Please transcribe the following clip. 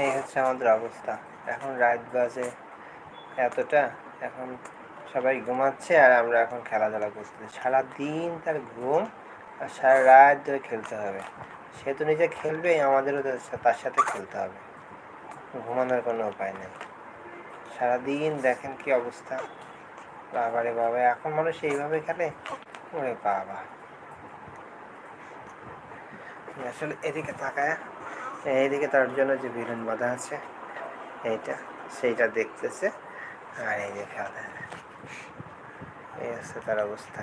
এই হচ্ছে আমাদের অবস্থা। এখন রাত বাজে এতটা, এখন সবাই ঘুমাচ্ছে আর আমরা এখন খেলাধুলা করতেছি। সারাদিন তার ঘুম আর সারা রাত ধরে খেলতে হবে। সে তো নিজে খেলবেই, আমাদেরও তার সাথে খেলতে হবে। ঘুমানোর কোনো উপায় নেই। সারাদিন দেখেন কি অবস্থা। বাবারে বাবা, এখন মানুষ এইভাবে খেলে? ওরে বাবা। আসলে এদিকে তাকায় এইদিকে তার জন্য যে বেলুন বাঁধা আছে, এইটা, সেইটা দেখতেছে। আর এই যে খেলা এই আছে তার অবস্থা।